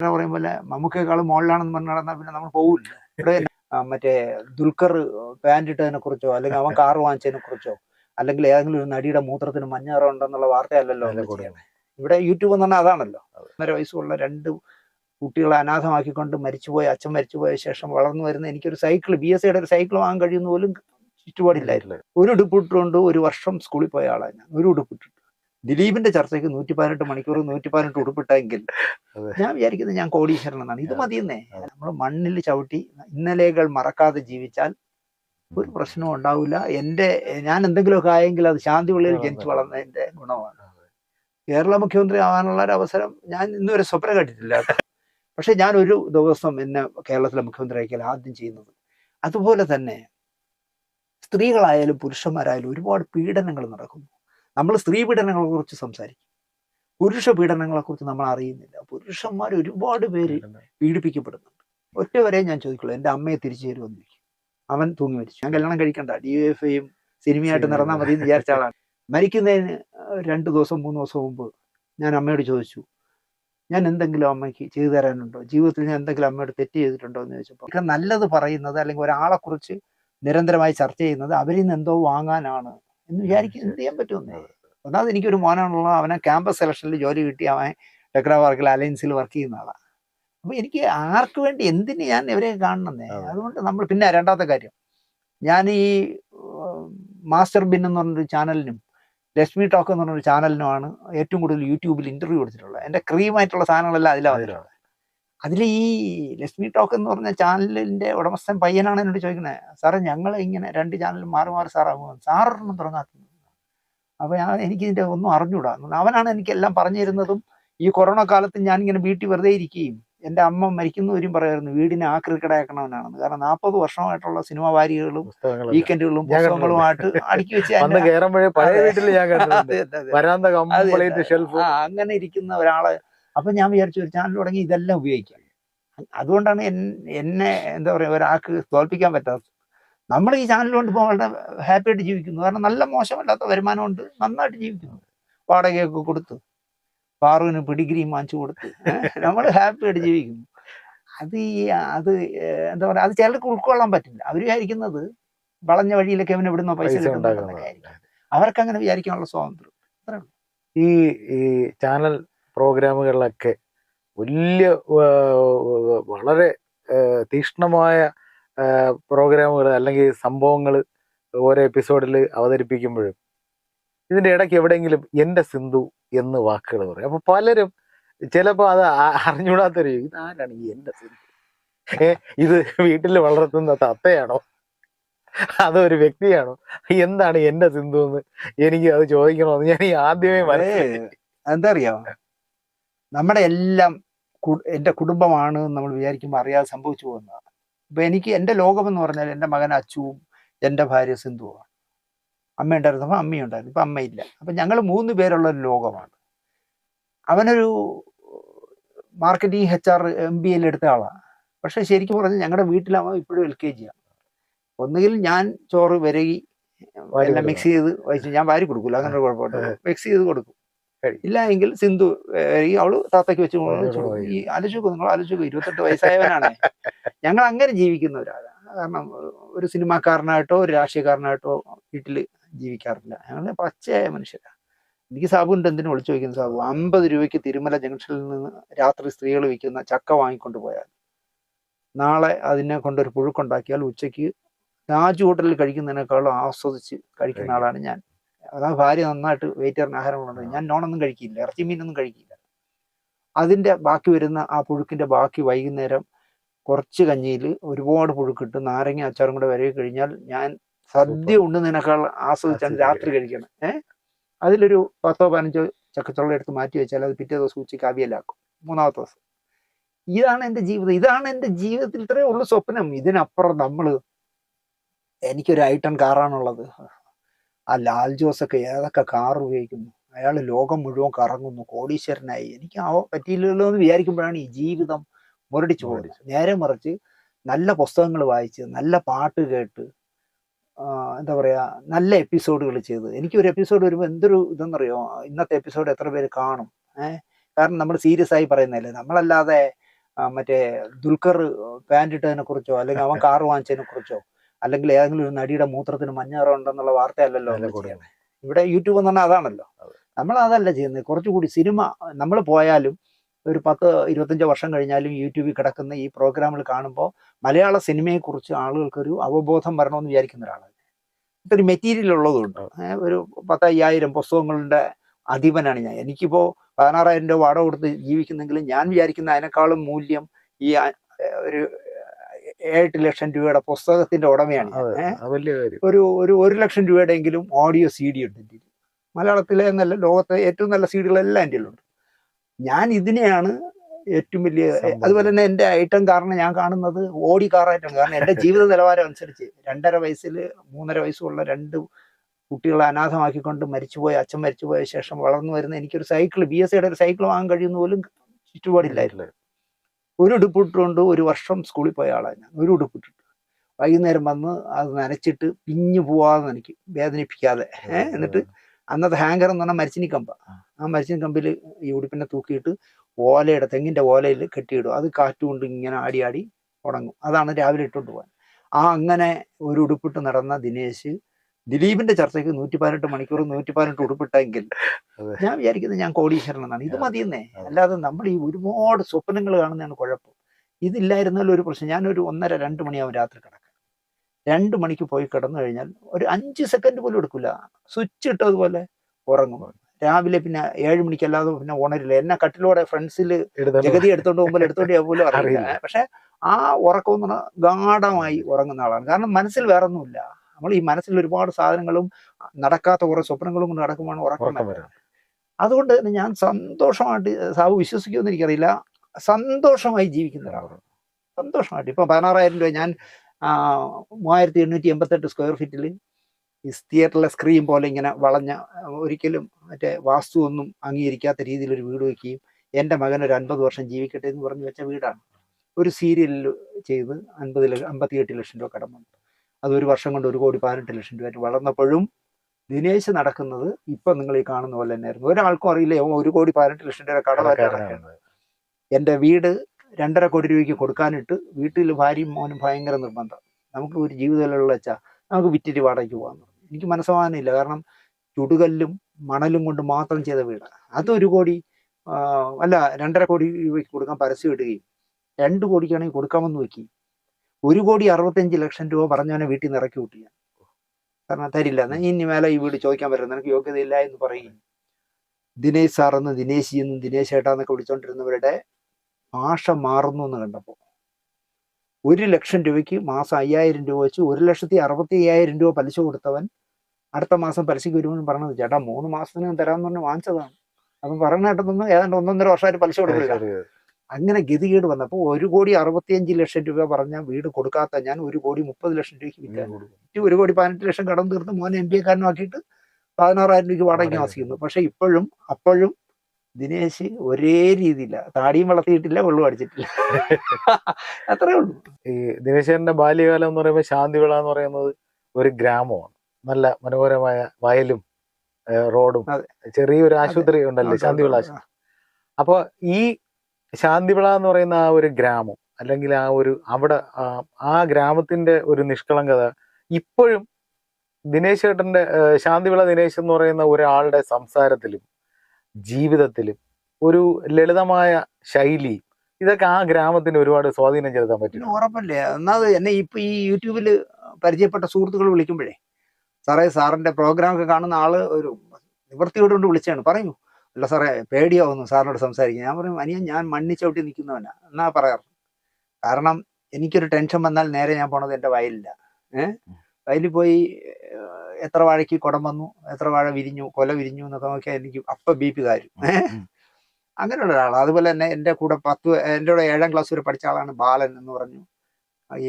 എന്ന് പറയും പോലെ മമ്മൂക്കേക്കാളും മുകളിലാണെന്ന് പറഞ്ഞ് നടന്നാൽ പിന്നെ നമ്മൾ പോകില്ല ഇവിടെ മറ്റേ ദുൽഖർ പാന്റ് ഇട്ടതിനെ കുറിച്ചോ അല്ലെങ്കിൽ അവൻ കാർ വാങ്ങിച്ചതിനെ കുറിച്ചോ അല്ലെങ്കിൽ ഏതെങ്കിലും ഒരു നടിയുടെ മൂത്രത്തിന് മഞ്ഞ നിറം ഉണ്ടെന്നുള്ള വാർത്തയല്ലല്ലോ ഇവിടെ യൂട്യൂബ് എന്ന് പറഞ്ഞാൽ അതാണല്ലോ. ഒന്നര വയസ്സുള്ള രണ്ട് കുട്ടികളെ അനാഥമാക്കിക്കൊണ്ട് മരിച്ചുപോയ അച്ഛൻ മരിച്ചുപോയ ശേഷം വളർന്നു വരുന്ന എനിക്കൊരു സൈക്കിൾ ബി എസ് സിയുടെ ഒരു സൈക്കിൾ വാങ്ങാൻ കഴിയുന്ന പോലും ചുറ്റുപാടില്ലായിരുന്നു. ഒരു ഉടുപ്പിട്ടുകൊണ്ട് ഒരു വർഷം സ്കൂളിൽ പോയ ആളാണ് ഞാൻ. ഒരു ഉടുപ്പിട്ടിട്ട് ദിലീപിന്റെ ചർച്ചയ്ക്ക് നൂറ്റി പതിനെട്ട് മണിക്കൂർ നൂറ്റി പതിനെട്ട് ഉടുപ്പിട്ടെങ്കിൽ ഞാൻ വിചാരിക്കുന്നത് ഞാൻ കോടീശ്വരൻ എന്നാണ് ഇത് മതി മതിയെന്നേ. നമ്മൾ മണ്ണിൽ ചവിട്ടി ഇന്നലെകൾ മറക്കാതെ ജീവിച്ചാൽ ഒരു പ്രശ്നവും ഉണ്ടാവില്ല. എന്റെ ഞാൻ എന്തെങ്കിലുമൊക്കെ ആയെങ്കിൽ അത് ശാന്തി ഉള്ളിൽ ജനിച്ചു വളർന്നതിന്റെ ഗുണമാണ്. കേരള മുഖ്യമന്ത്രി ആവാനുള്ള ഒരു അവസരം ഞാൻ ഇന്നുവരെ സ്വപ്നം കണ്ടിട്ടില്ല. പക്ഷെ ഞാൻ ഒരു ദിവസം എന്നെ കേരളത്തിലെ മുഖ്യമന്ത്രി ആക്കിയാൽ ആദ്യം ചെയ്യുന്നത് അതുപോലെ തന്നെ സ്ത്രീകളായാലും പുരുഷന്മാരായാലും ഒരുപാട് പീഡനങ്ങൾ നടക്കുന്നു. നമ്മൾ സ്ത്രീ പീഡനങ്ങളെ കുറിച്ച് സംസാരിക്കും. പുരുഷ പീഡനങ്ങളെ കുറിച്ച് നമ്മൾ അറിയുന്നില്ല. പുരുഷന്മാർ ഒരുപാട് പേര് പീഡിപ്പിക്കപ്പെടുന്നുണ്ട്. ഒറ്റ വരെ ഞാൻ ചോദിക്കുള്ളൂ എന്റെ അമ്മയെ തിരിച്ചു തരുമെന്ന് ചോദിക്കും. അവൻ തൂങ്ങി മരിച്ചു. ഞാൻ കല്യാണം കഴിക്കണ്ട. ഡി എഫ് ഐയും സിനിമയായിട്ട് നടന്നാൽ മതി എന്ന് വിചാരിച്ച ആളാണ്. മരിക്കുന്നതിന് രണ്ട് ദിവസം മൂന്ന് ദിവസം മുമ്പ് ഞാൻ അമ്മയോട് ചോദിച്ചു ഞാൻ എന്തെങ്കിലും അമ്മയ്ക്ക് ചെയ്തു തരാനുണ്ടോ? ജീവിതത്തിൽ ഞാൻ എന്തെങ്കിലും അമ്മയോട് തെറ്റ് ചെയ്തിട്ടുണ്ടോ? എന്ന് ചോദിച്ചപ്പോൾ നല്ലത് പറയുന്നത് അല്ലെങ്കിൽ ഒരാളെ കുറിച്ച് നിരന്തരമായി ചർച്ച ചെയ്യുന്നത് അവരിൽ നിന്ന് എന്തോ വാങ്ങാനാണ് എന്ന് വിചാരിക്കും. എന്ത് ചെയ്യാൻ പറ്റുമെന്നേ. ഒന്നാമത് എനിക്കൊരു മോനാണുള്ള അവനെ ക്യാമ്പസ് സെലക്ഷനിൽ ജോലി കിട്ടി അവൻ ടെക്ര വർക്കിൽ അലയൻസിൽ വർക്ക് ചെയ്യുന്ന ആളാണ് അപ്പം എനിക്ക് ആർക്ക് വേണ്ടി എന്തിന് ഞാൻ ഇവരെ കാണണമെന്നേ അതെ. അതുകൊണ്ട് നമ്മൾ പിന്നെ രണ്ടാമത്തെ കാര്യം. ഞാൻ ഈ മാസ്റ്റർ ബിൻ എന്ന് പറഞ്ഞൊരു ചാനലിനും ലക്ഷ്മി ടോക്ക് എന്ന് പറഞ്ഞൊരു ചാനലിനുമാണ് ഏറ്റവും കൂടുതൽ യൂട്യൂബിൽ ഇന്റർവ്യൂ കൊടുത്തിട്ടുള്ളത് എന്റെ ക്രീമായിട്ടുള്ള സാധനങ്ങളെല്ലാം അതിലാണ് വന്നിട്ടുള്ളത്. അതിൽ ഈ ലക്ഷ്മി ടോക്ക് എന്ന് പറഞ്ഞ ചാനലിന്റെ ഉടമസ്ഥൻ പയ്യനാണ് എന്നോട് ചോദിക്കുന്നത് സാറേ ഞങ്ങൾ ഇങ്ങനെ രണ്ട് ചാനലും മാറി മാറി സാറാകുമോ സാറൊന്നും തുടങ്ങാത്തത് അപ്പൊ ഞാൻ എനിക്ക് ഇതിന്റെ ഒന്നും അറിഞ്ഞൂടാ. അവനാണ് എനിക്ക് എല്ലാം പറഞ്ഞു തരുന്നതും ഈ കൊറോണ കാലത്ത് ഞാൻ ഇങ്ങനെ വീട്ടിൽ വെറുതെ ഇരിക്കുകയും എന്റെ അമ്മ മരിക്കുന്നവരും പറയായിരുന്നു വീടിനെ ആക്രിക്കടയാക്കണമെന്നാണെന്ന് കാരണം നാൽപ്പത് വർഷമായിട്ടുള്ള സിനിമ വാരികളും. വീക്കെൻഡുകളും പുസ്തകങ്ങളുമായിട്ട് അടുക്കി വെച്ച് അങ്ങനെ ഇരിക്കുന്ന ഒരാളെ അപ്പൊ ഞാൻ വിചാരിച്ചു ഒരു ചാനൽ തുടങ്ങി ഇതെല്ലാം ഉപയോഗിക്കാം. അതുകൊണ്ടാണ് എന്നെ എന്താ പറയാ ഒരാൾക്ക് തോൽപ്പിക്കാൻ പറ്റാത്തത് നമ്മൾ ഈ ചാനൽ കൊണ്ട് ഇപ്പോൾ വളരെ ഹാപ്പി ആയിട്ട് ജീവിക്കുന്നു. കാരണം നല്ല മോശമല്ലാത്ത വരുമാനമുണ്ട്. നന്നായിട്ട് ജീവിക്കുന്നു. വാടകയൊക്കെ കൊടുത്ത് പാറുവിന് പിടിഗ്രിയും വാങ്ങിച്ചു കൊടുത്ത് നമ്മൾ ഹാപ്പി ആയിട്ട് ജീവിക്കുന്നു. അത് ഈ അത് എന്താ പറയുക അത് ചിലർക്ക് ഉൾക്കൊള്ളാൻ പറ്റില്ല. അവർ വിചാരിക്കുന്നത് വളഞ്ഞ വഴിയിലൊക്കെ അവന് ഇവിടുന്ന് പൈസ അവർക്ക് അങ്ങനെ വിചാരിക്കാനുള്ള സ്വാതന്ത്ര്യം. ഈ ഈ ചാനൽ പ്രോഗ്രാമുകളിലൊക്കെ വലിയ വളരെ തീക്ഷ്ണമായ പ്രോഗ്രാമുകൾ അല്ലെങ്കിൽ സംഭവങ്ങൾ ഓരോ എപ്പിസോഡിൽ അവതരിപ്പിക്കുമ്പോഴും ഇതിന്റെ ഇടയ്ക്ക് എവിടെയെങ്കിലും എന്റെ സിന്ധു എന്ന് വാക്കുകൾ പറയും. അപ്പോൾ പലരും ചിലപ്പോൾ അത് അറിഞ്ഞുകൂടാത്തൊരു അറിഞ്ഞൂടാത്തൊരു ഇതാരാണ് ഈ എന്റെ സിന്ധു? ഇത് വീട്ടിൽ വളർത്തുന്ന തത്തയാണോ? അതൊരു വ്യക്തിയാണോ? എന്താണ് എന്റെ സിന്ധു എന്ന് എനിക്ക് അത് ചോദിക്കണമെന്ന് ഞാൻ ഈ ആദ്യമേ മനസ്സിലാക്കി. എന്താ അറിയോ നമ്മുടെ എല്ലാം എന്റെ എന്റെ കുടുംബമാണ് നമ്മൾ വിചാരിക്കുമ്പോൾ അറിയാതെ സംഭവിച്ചു പോകുന്നതാണ്. ഇപ്പൊ എനിക്ക് എന്റെ ലോകം എന്ന് പറഞ്ഞാൽ എന്റെ മകൻ അച്ചുവും എന്റെ ഭാര്യ സിന്ധുവാണ് അമ്മ ഉണ്ടായിരുന്നപ്പോൾ അമ്മയുണ്ടായിരുന്നു ഇപ്പം അമ്മയില്ല. അപ്പം ഞങ്ങൾ മൂന്ന് പേരുള്ള ഒരു ലോകമാണ്. അവനൊരു marketing H R M B L എടുത്ത ആളാണ് പക്ഷെ ശരിക്കും പറഞ്ഞാൽ ഞങ്ങളുടെ വീട്ടിലാവുമ്പോൾ ഇപ്പോഴും എൽ കെ ജി ആണ് ഒന്നുകിൽ ഞാൻ ചോറ് വിരകി വാരി എല്ലാം മിക്സ് ചെയ്ത് വഹിച്ച് ഞാൻ വാരി കൊടുക്കില്ല അങ്ങനെ കുഴപ്പമില്ല. മിക്സ് ചെയ്ത് കൊടുക്കും. ഇല്ല എങ്കിൽ സിന്ധു അവൾ താത്തയ്ക്ക് വെച്ച് ഈ ആലോചിക്കും നിങ്ങൾ ആലോചിക്കും ഇരുപത്തെട്ട് വയസ്സായവനാണ്. ഞങ്ങൾ അങ്ങനെ ജീവിക്കുന്ന ജീവിക്കുന്നവരാണ് കാരണം ഒരു സിനിമാക്കാരനായിട്ടോ ഒരു രാഷ്ട്രീയക്കാരനായിട്ടോ വീട്ടിൽ ജീവിക്കാറില്ല. ഞങ്ങൾ പച്ചയായ മനുഷ്യരാണ് എനിക്ക് സാബുണ്ട് എന്തിനു വിളിച്ചു ചോദിക്കുന്നു സാബു? അമ്പത് രൂപയ്ക്ക് തിരുമല ജംഗ്ഷനിൽ നിന്ന് രാത്രി സ്ത്രീകൾ വിൽക്കുന്ന ചക്ക വാങ്ങിക്കൊണ്ട് പോയാൽ നാളെ അതിനെ കൊണ്ടൊരു പുഴുക്കുണ്ടാക്കിയാൽ ഉച്ചയ്ക്ക് രാജ് ഹോട്ടലിൽ കഴിക്കുന്നതിനേക്കാളും ആസ്വദിച്ച് കഴിക്കുന്ന ആളാണ് ഞാൻ. അതാ ഭാര്യ നന്നായിട്ട് വെയിറ്ററിന് ആഹാരം കൊണ്ടുവന്നത്. ഞാൻ നോണൊന്നും കഴിക്കില്ല ഇറച്ചി മീനൊന്നും കഴിക്കില്ല. അതിന്റെ ബാക്കി വരുന്ന ആ പുഴുക്കിന്റെ ബാക്കി വൈകുന്നേരം കുറച്ച് കഞ്ഞിയിൽ ഒരുപാട് പുഴുക്കിട്ട് നാരങ്ങ അച്ചാറും കൂടെ വരവ് കഴിഞ്ഞാൽ ഞാൻ സദ്യ ഉണ്ണുന്നതിനേക്കാൾ ആസ്വദിച്ചാണ് ആസ്വദിച്ച് രാത്രി കഴിക്കണം. ഏഹ് അതിലൊരു പത്തോ പതിനഞ്ചോ ചക്കച്ചുള്ള എടുത്ത് മാറ്റി വെച്ചാൽ അത് പിറ്റേ ദിവസം ഉച്ചയ്ക്ക് അവിയലാക്കും. മൂന്നാമത്തെ ദിവസം. ഇതാണ് എന്റെ ജീവിതം. ഇതാണ് എന്റെ ജീവിതത്തിൽ ഇത്രയേ ഉള്ളൂ സ്വപ്നം. ഇതിനപ്പുറം നമ്മൾ എനിക്കൊരു ഐട്ടൺ കാറാണുള്ളത്. ആ ലാൽ ജോസൊക്കെ ഏതൊക്കെ കാർ ഉപയോഗിക്കുന്നു? അയാൾ ലോകം മുഴുവൻ കറങ്ങുന്നു കോടീശ്വരനായി. എനിക്ക് ആ പറ്റിയില്ലല്ലോ എന്ന് വിചാരിക്കുമ്പോഴാണ് ഈ ജീവിതം മുരടിച്ചു പോകുന്നത് നേരെ മറിച്ച് നല്ല പുസ്തകങ്ങൾ വായിച്ച് നല്ല പാട്ട് കേട്ട് എന്താ പറയാ നല്ല എപ്പിസോഡുകൾ ചെയ്ത്. എനിക്കൊരു എപ്പിസോഡ് വരുമ്പോൾ എന്തൊരു ഇതെന്നറിയോ? ഇന്നത്തെ എപ്പിസോഡ് എത്ര പേര് കാണും? ഏഹ് കാരണം നമ്മൾ സീരിയസ് ആയി പറയുന്നതല്ലേ? നമ്മളല്ലാതെ മറ്റേ ദുൽഖർ പാന്റ് ഇട്ടതിനെ കുറിച്ചോ അല്ലെങ്കിൽ അവൻ കാർ വാങ്ങിച്ചതിനെ കുറിച്ചോ അല്ലെങ്കിൽ ഏതെങ്കിലും ഒരു നടിയുടെ മൂത്രത്തിന് മഞ്ഞറ ഉണ്ടെന്നുള്ള വാർത്തയല്ലല്ലോ. ഇവിടെ യൂട്യൂബ് എന്ന് പറഞ്ഞാൽ അതാണല്ലോ. നമ്മൾ അതല്ല ചെയ്യുന്നത്. കുറച്ചുകൂടി സിനിമ നമ്മൾ പോയാലും ഒരു പത്ത് ഇരുപത്തഞ്ചോ വർഷം കഴിഞ്ഞാലും യൂട്യൂബിൽ കിടക്കുന്ന ഈ പ്രോഗ്രാമിൽ കാണുമ്പോൾ മലയാള സിനിമയെക്കുറിച്ച് ആളുകൾക്കൊരു അവബോധം വരണമെന്ന് വിചാരിക്കുന്ന ഒരാളാണ്. ഇതൊരു മെറ്റീരിയൽ ഉള്ളതുണ്ട് ഒരു ഒരു പത്തയ്യായിരം പുസ്തകങ്ങളുടെ അധിപനാണ് ഞാൻ. എനിക്കിപ്പോൾ പതിനാറായിരം രൂപ വാടക കൊടുത്ത് ജീവിക്കുന്നെങ്കിലും ഞാൻ വിചാരിക്കുന്ന അതിനേക്കാളും മൂല്യം ഈ ഒരു ഏഴെട്ട് ലക്ഷം രൂപയുടെ പുസ്തകത്തിന്റെ ഉടമയാണ് ഒരു ഒരു ഒരു ലക്ഷം രൂപയുടെ എങ്കിലും ഓഡിയോ സി ഡി ഉണ്ട് എന്റെ മലയാളത്തിലെ നല്ല ലോകത്തെ ഏറ്റവും നല്ല സി ഡികളെല്ലാം എന്റെ ഉണ്ട് ഞാൻ ഇതിനെയാണ് ഏറ്റവും വലിയ. അതുപോലെ തന്നെ എന്റെ ഐറ്റം കാരണം ഞാൻ കാണുന്നത് ഓടി കാറായിട്ടാണ്. കാരണം എന്റെ ജീവിത നിലവാരം അനുസരിച്ച് രണ്ടര വയസ്സിൽ മൂന്നര വയസ്സുള്ള രണ്ട് കുട്ടികളെ അനാഥമാക്കിക്കൊണ്ട് മരിച്ചുപോയ അച്ഛൻ മരിച്ചുപോയ ശേഷം വളർന്നു വരുന്ന എനിക്കൊരു സൈക്കിൾ ബി എസ് സിയുടെ ഒരു സൈക്കിൾ വാങ്ങാൻ കഴിയുന്ന പോലും ചുറ്റുപാടില്ലായിരുന്നു. ഒരു ഉടുപ്പിട്ടുകൊണ്ട് ഒരു വർഷം സ്കൂളിൽ പോയ ആളാണ് ഞാൻ. ഒരു ഉടുപ്പിട്ടിട്ട്. വൈകുന്നേരം വന്ന് അത് നനച്ചിട്ട് പിഞ്ഞു പോവാതെ എനിക്ക് വേദനിപ്പിക്കാതെ. എന്നിട്ട് അന്നത്തെ ഹാങ്കർ എന്ന് പറഞ്ഞാൽ മരിച്ചിനി കമ്പ. ആ. മരിച്ചിനി കമ്പിൽ ഈ ഉടുപ്പിനെ തൂക്കിയിട്ട് ഓലയുടെ തെങ്ങിന്റെ ഓലയിൽ കെട്ടിയിടും. അത് കാറ്റുകൊണ്ട് ഇങ്ങനെ ആടി ആടി ഉണങ്ങും. അതാണ് രാവിലെ ഇട്ടുകൊണ്ട് പോകാൻ ആ അങ്ങനെ ഒരു ഉടുപ്പിട്ട് നടന്ന ദിനേശ് ദിലീപിന്റെ ചർച്ചയ്ക്ക് നൂറ്റി പതിനെട്ട് മണിക്കൂർ നൂറ്റി പതിനെട്ട് ഉടുപ്പിട്ടെങ്കിൽ ഞാൻ വിചാരിക്കുന്നത് ഞാൻ കോടീശ്വരൻ എന്നാണ് ഇത് മതി മതിയെന്നേ. അല്ലാതെ നമ്മൾ ഈ ഒരുപാട് സ്വപ്നങ്ങൾ കാണുന്നതാണ് കുഴപ്പം. ഇതില്ലായിരുന്നാലും ഒരു പ്രശ്നം. ഞാനൊരു ഒന്നര രണ്ട് മണിയാവും രാത്രി കിടക്കാം രണ്ട് മണിക്ക് പോയി കിടന്നു കഴിഞ്ഞാൽ ഒരു അഞ്ച് സെക്കൻഡ് പോലും എടുക്കില്ല സ്വിച്ച് ഇട്ടതുപോലെ ഉറങ്ങും. രാവിലെ പിന്നെ ഏഴ് മണിക്കല്ലാതെ പിന്നെ ഉണരില്ല. എന്നെ കട്ടിലൂടെ ഫ്രണ്ട്സിൽ ജഗതി എടുത്തോണ്ട് പോകുമ്പോൾ എടുത്തോണ്ട് പോലും അറിയില്ല. പക്ഷെ ആ ഉറക്കം എന്ന് പറഞ്ഞാൽ ഗാഠമായി ഉറങ്ങുന്ന ആളാണ്. കാരണം മനസ്സിൽ വേറെ ഒന്നുമില്ല നമ്മൾ ഈ മനസ്സിൽ ഒരുപാട് സാധനങ്ങളും നടക്കാത്ത കുറെ സ്വപ്നങ്ങളും കൊണ്ട് നടക്കുമ്പോൾ ഉറക്കം അതുകൊണ്ട് തന്നെ ഞാൻ സന്തോഷമായിട്ട് സാബു വിശ്വസിക്കുമെന്ന് എനിക്കറിയില്ല. സന്തോഷമായി ജീവിക്കുന്ന ഒരാളാണ് സന്തോഷമായിട്ട്. ഇപ്പൊ പതിനാറായിരം രൂപ ഞാൻ മൂവായിരത്തി എണ്ണൂറ്റി എൺപത്തെട്ട് സ്ക്വയർ ഫീറ്റിൽ ഈ തിയേറ്ററിലെ സ്ക്രീൻ പോലെ ഇങ്ങനെ വളഞ്ഞ ഒരിക്കലും മറ്റേ വാസ്തു ഒന്നും അംഗീകരിക്കാത്ത രീതിയിൽ ഒരു വീട് വെക്കുകയും എന്റെ മകൻ ഒരു അൻപത് വർഷം ജീവിക്കട്ടെ എന്ന് പറഞ്ഞു വെച്ച വീടാണ്. ഒരു സീരിയലിൽ ചെയ്ത് അൻപത് ലക്ഷം അമ്പത്തിയെട്ട് ലക്ഷം രൂപ കടം വന്നു. അത് ഒരു വർഷം കൊണ്ട് ഒരു കോടി പതിനെട്ട് ലക്ഷം രൂപ വളർന്നപ്പോഴും ദിനേശ് നടക്കുന്നത് ഇപ്പൊ നിങ്ങൾ ഈ കാണുന്ന പോലെ തന്നെയായിരുന്നു. ഒരാൾക്കും അറിയില്ല ഒരു കോടി പതിനെട്ട് ലക്ഷം രൂപ കടമായിട്ട് എന്റെ. എന്റെ വീട് രണ്ടര കോടി രൂപയ്ക്ക് കൊടുക്കാനിട്ട് വീട്ടിൽ ഭാര്യയും മോനും ഭയങ്കര നിർബന്ധം. നമുക്ക് ഒരു ജീവിതത്തിലുള്ള വെച്ചാൽ നമുക്ക് വിറ്റിട്ട് വാടകയ്ക്ക് പോകാൻ എനിക്ക് മനസ്സമാനമില്ല കാരണം ചുടുകല്ലും മണലും കൊണ്ട് മാത്രം ചെയ്ത വീട്. അത് ഒരു കോടി അല്ല രണ്ടര കോടി രൂപയ്ക്ക് കൊടുക്കാൻ പരസ്യം ഇടുകയും രണ്ട് കോടിക്കാണെങ്കിൽ കൊടുക്കാമെന്ന് വെക്കി ഒരു കോടി അറുപത്തഞ്ച് ലക്ഷം രൂപ പറഞ്ഞവനെ വീട്ടിൽ നിന്ന് ഇറക്കി വിട്ടു ഞാൻ. കാരണം തരില്ല എന്നാ ഇനി മേലെ ഈ വീട് ചോദിക്കാൻ പറ്റില്ല. നിനക്ക് യോഗ്യതയില്ല എന്ന് പറയും. ദിനേശ് സാർ സാറെന്ന് ദിനേശി എന്നും ദിനേശ് ഏട്ടാ എന്നൊക്കെ വിളിച്ചോണ്ടിരുന്നവരുടെ ഭാഷ മാറുന്നു എന്ന് കണ്ടപ്പോൾ ഒരു ലക്ഷം രൂപയ്ക്ക് മാസം അയ്യായിരം രൂപ വെച്ച് ഒരു ലക്ഷത്തി അറുപത്തി അയ്യായിരം രൂപ പലിശ കൊടുത്തവൻ അടുത്ത മാസം പലിശയ്ക്ക് വരുമെന്ന് പറഞ്ഞത്. ചേട്ടാ മൂന്ന് മാസത്തിന് തരാമെന്ന് പറഞ്ഞ് വാങ്ങിച്ചതാണ്. അപ്പം പറഞ്ഞ കേട്ടതൊന്നും ഏതാണ്ട് ഒന്നൊന്നര വർഷമായിട്ട് പലിശ കൊടുക്കില്ല. അങ്ങനെ ഗതികേട് വന്നപ്പോൾ ഒരു കോടി അറുപത്തിയഞ്ച് ലക്ഷം രൂപ പറഞ്ഞ വീട് കൊടുക്കാത്ത ഞാൻ ഒരു കോടി മുപ്പത് ലക്ഷം രൂപയ്ക്ക് വിറ്റാൻ കൊടുക്കും. ഒരു കോടി പതിനെട്ട് ലക്ഷം കടം തീർത്ത് മോനെ എം ബി എക്കാരനാക്കിയിട്ട് പതിനാറായിരം രൂപയ്ക്ക് വാടകയ്ക്ക് വാസിക്കുന്നു താമസിക്കുന്നു. പക്ഷെ ഇപ്പോഴും അപ്പോഴും ദിനേശ് ഒരേ രീതിയില്ല. താടിയും വളർത്തിയിട്ടില്ല വെള്ളം അടിച്ചിട്ടില്ല. അത്രേ ഉള്ളൂ. ഈ ദിനേശന്റെ ബാല്യകാലം എന്ന് പറയുമ്പോൾ ശാന്തിവിള എന്ന് പറയുന്നത് ഒരു ഗ്രാമമാണ്. നല്ല മനോഹരമായ വയലും റോഡും ചെറിയൊരു ആശുപത്രി ഉണ്ടല്ലേ ശാന്തിവിള ആശുപത്രി. അപ്പൊ ഈ ശാന്തിവിള എന്ന് പറയുന്ന ആ ഒരു ഗ്രാമം അല്ലെങ്കിൽ ആ ഒരു അവിടെ ആ- ഗ്രാമത്തിന്റെ ഒരു നിഷ്കളങ്കത ഇപ്പോഴും ദിനേശ് ചേട്ടന്റെ ശാന്തിവിള ദിനേശ് എന്ന് പറയുന്ന ഒരാളുടെ സംസാരത്തിലും ജീവിതത്തിലും ഒരു ലളിതമായ ശൈലി ഇതൊക്കെ ആ ഗ്രാമത്തിന് ഒരുപാട് സ്വാധീനം ചെലുത്താൻ പറ്റും. ഉറപ്പല്ലേ? ഒന്നാമത് എന്നെ ഇപ്പൊ ഈ യൂട്യൂബിൽ പരിചയപ്പെട്ട സുഹൃത്തുക്കൾ വിളിക്കുമ്പോഴേ സാറേ സാറിന്റെ പ്രോഗ്രാം ഒക്കെ കാണുന്ന ആൾ ഒരു നിവൃത്തിയോടുകൊണ്ട് വിളിച്ചാണ്. പറയൂ. അല്ല സാറേ പേടിയാവുന്നു സാറിനോട് സംസാരിക്കാൻ. ഞാൻ പറയും അനിയൻ ഞാൻ മണ്ണി ചവിട്ടി നിൽക്കുന്നവനാ. എന്നാ പറയാറ്. കാരണം എനിക്കൊരു ടെൻഷൻ വന്നാൽ നേരെ ഞാൻ പോണത് എന്റെ വയലില്ല ഏഹ് വയലിൽ പോയി എത്ര വാഴയ്ക്ക് കുടം വന്നു എത്ര വാഴ വിരിഞ്ഞു കൊല വിരിഞ്ഞു എന്നൊക്കെ നോക്കിയാൽ എനിക്ക് അപ്പ ബി പി കാര്യം. ഏഹ് ഉം. അങ്ങനെയുള്ള ഒരാളാണ് അതുപോലെ തന്നെ എന്റെ കൂടെ പത്ത് എന്റെ കൂടെ ഏഴാം ക്ലാസ് വരെ പഠിച്ച ആളാണ് ബാലൻ എന്ന് പറഞ്ഞു. ഈ